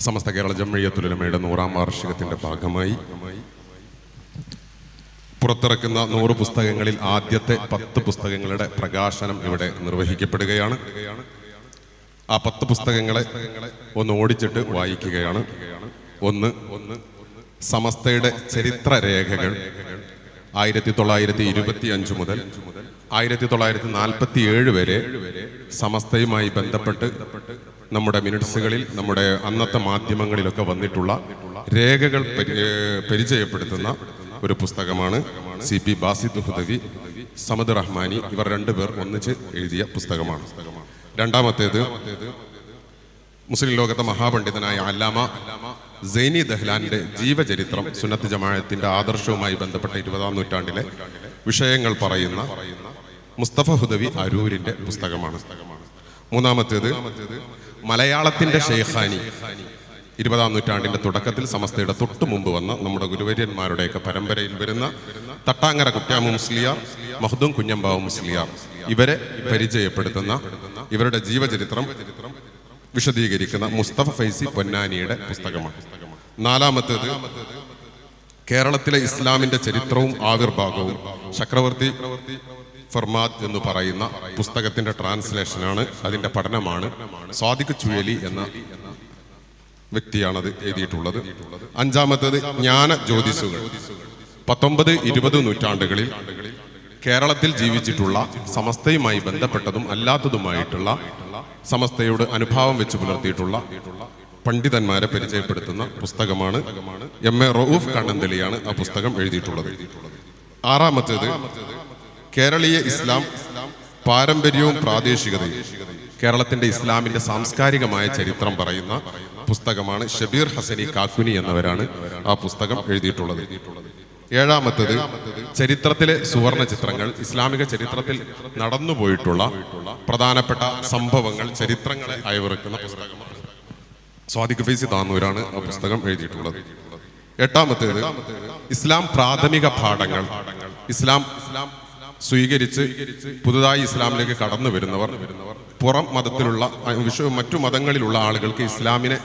സമസ്ത കേരള ജമ്മയ്യത്തുലമയുടെ നൂറാം വാർഷികത്തിന്റെ ഭാഗമായി പുറത്തിറക്കുന്ന നൂറ് പുസ്തകങ്ങളിൽ ആദ്യത്തെ പത്ത് പുസ്തകങ്ങളുടെ പ്രകാശനം ഇവിടെ നിർവഹിക്കപ്പെടുകയാണ്. ആ പത്ത് പുസ്തകങ്ങളെ ഒന്ന് ഓടിച്ചിട്ട് വായിക്കുകയാണ്. ഒന്ന് ഒന്ന് സമസ്തയുടെ ചരിത്ര രേഖകൾ ആയിരത്തി തൊള്ളായിരത്തി ഇരുപത്തി അഞ്ച് മുതൽ ആയിരത്തി തൊള്ളായിരത്തി നാൽപ്പത്തി ഏഴ് വരെ സമസ്തയുമായി ബന്ധപ്പെട്ട് നമ്മുടെ മിനിറ്റ്സുകളിൽ നമ്മുടെ അന്നത്തെ മാധ്യമങ്ങളിലൊക്കെ വന്നിട്ടുള്ള രേഖകൾ പരിചയപ്പെടുത്തുന്ന ഒരു പുസ്തകമാണ് സി പി ബാസിദ് ഹുദവി സമദ് റഹ്മാനി ഇവർ രണ്ടുപേർ ഒന്നിച്ച് എഴുതിയ പുസ്തകമാണ്. രണ്ടാമത്തേത് മുസ്ലിം ലോകത്തെ മഹാപണ്ഡിതനായ അല്ലാമ സൈനി ദഹ്ലാന്റെ ജീവചരിത്രം സുന്നത്ത് ജമാഅത്തിന്റെ ആദർശവുമായി ബന്ധപ്പെട്ട ഇരുപതാം നൂറ്റാണ്ടിലെ വിഷയങ്ങൾ പറയുന്ന മുസ്തഫ ഹുദവി അരൂരിന്റെ പുസ്തകമാണ്. മൂന്നാമത്തേത് മലയാളത്തിന്റെ ഷെയ്ഖാനി. ഇരുപതാം നൂറ്റാണ്ടിന്റെ തുടക്കത്തിൽ സമസ്തയുടെ തൊട്ടു മുമ്പ് വന്ന നമ്മുടെ ഗുരുവര്യന്മാരുടെയൊക്കെ പരമ്പരയിൽ വരുന്ന തട്ടാങ്ങര കുറ്റ്യാമു മുസ്ലിയാർ മഹദും കുഞ്ഞമ്പാവ് മുസ്ലിയാർ ഇവരെ പരിചയപ്പെടുത്തുന്ന ഇവരുടെ ജീവചരിത്രം വിശദീകരിക്കുന്ന മുസ്തഫ ഫൈസി പൊന്നാനിയുടെ പുസ്തകമാണ്. നാലാമത്തേത് കേരളത്തിലെ ഇസ്ലാമിന്റെ ചരിത്രവും ആവിർഭാഗവും ചക്രവർത്തി ഫർമാദ് എന്ന് പറയുന്ന പുസ്തകത്തിന്റെ ട്രാൻസ്ലേഷനാണ് അതിന്റെ പഠനമാണ് സ്വാദിഖ് ചുഴലി എന്ന വ്യക്തിയാണത് എഴുതിയിട്ടുള്ളത്. അഞ്ചാമത്തത് ജ്ഞാന ജ്യോതിസുകൾ. പത്തൊമ്പത് ഇരുപത് നൂറ്റാണ്ടുകളിൽ കേരളത്തിൽ ജീവിച്ചിട്ടുള്ള സമസ്തയുമായി ബന്ധപ്പെട്ടതും അല്ലാത്തതുമായിട്ടുള്ള സമസ്തയോട് അനുഭാവം വെച്ച് പുലർത്തിയിട്ടുള്ള പണ്ഡിതന്മാരെ പരിചയപ്പെടുത്തുന്ന പുസ്തകമാണ് എം എ റൌഫ് കണ്ണന്തലിയാണ് ആ പുസ്തകം എഴുതിയിട്ടുള്ളത്. ആറാമത്തേത് കേരളീയ ഇസ്ലാം പാരമ്പര്യവും പ്രാദേശികതയും. കേരളത്തിന്റെ ഇസ്ലാമിന്റെ സാംസ്കാരികമായ ചരിത്രം പറയുന്ന പുസ്തകമാണ് ഷബീർ ഹസനി കാക്കുനി എന്നവരാണ് ആ പുസ്തകം എഴുതിയിട്ടുള്ളത്. ഏഴാമത്തത് ചരിത്രത്തിലെ സുവർണ ചിത്രങ്ങൾ ഇസ്ലാമിക ചരിത്രത്തിൽ നടന്നുപോയിട്ടുള്ള പ്രധാനപ്പെട്ട സംഭവങ്ങൾ ചരിത്രങ്ങളെ അയവിറക്കുന്ന പുസ്തകമാണ്. സ്വാദിഖ് ഫൈസി താന്നൂരാണ് ആ പുസ്തകം എഴുതിയിട്ടുള്ളത്. എട്ടാമത്തേത് ഇസ്ലാം പ്രാഥമിക പാഠങ്ങൾ ഇസ്ലാം സ്വീകരിച്ച് പുതുതായി ഇസ്ലാമിലേക്ക് കടന്നു വരുന്നവർ പുറം മതത്തിലുള്ള വിശ്വ മറ്റു മതങ്ങളിലുള്ള ആളുകൾക്ക് ഇസ്ലാമിനെ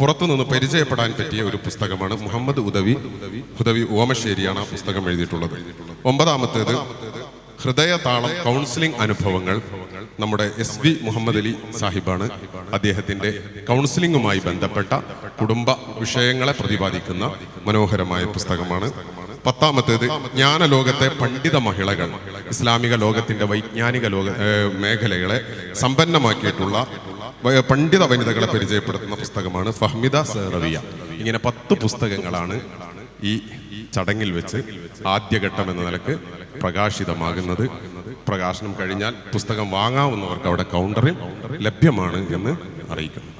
പുറത്തുനിന്ന് പരിചയപ്പെടാൻ പറ്റിയ ഒരു പുസ്തകമാണ് മുഹമ്മദ് ഉദവി ഉദവി ഓമശ്ശേരിയാണ് ആ പുസ്തകം എഴുതിയിട്ടുള്ളത്. ഒമ്പതാമത്തേത് ഹൃദയതാളം കൗൺസിലിംഗ് അനുഭവങ്ങൾ നമ്മുടെ എസ് വി മുഹമ്മദ് അലി സാഹിബാണ്. അദ്ദേഹത്തിന്റെ കൗൺസിലിംഗുമായി ബന്ധപ്പെട്ട കുടുംബ വിഷയങ്ങളെ പ്രതിപാദിക്കുന്ന മനോഹരമായ പുസ്തകമാണ്. പത്താമത്തേത് ജ്ഞാനലോകത്തെ പണ്ഡിത മഹിളകൾ ഇസ്ലാമിക ലോകത്തിന്റെ വൈജ്ഞാനിക ലോക മേഖലകളെ സമ്പന്നമാക്കിയിട്ടുള്ള പണ്ഡിത വനിതകളെ പരിചയപ്പെടുത്തുന്ന പുസ്തകമാണ് ഫഹ്മിദ സെറവിയ ഇങ്ങനെ പത്ത് പുസ്തകങ്ങളാണ് ഈ ചടങ്ങിൽ വെച്ച് ആദ്യഘട്ടം എന്ന നിലയ്ക്ക് പ്രകാശിതമാകുന്നത്. പ്രകാശനം കഴിഞ്ഞാൽ പുസ്തകം വാങ്ങാവുന്നവർക്ക് അവിടെ കൗണ്ടറിൽ ലഭ്യമാണ് എന്ന് അറിയിക്കുന്നു.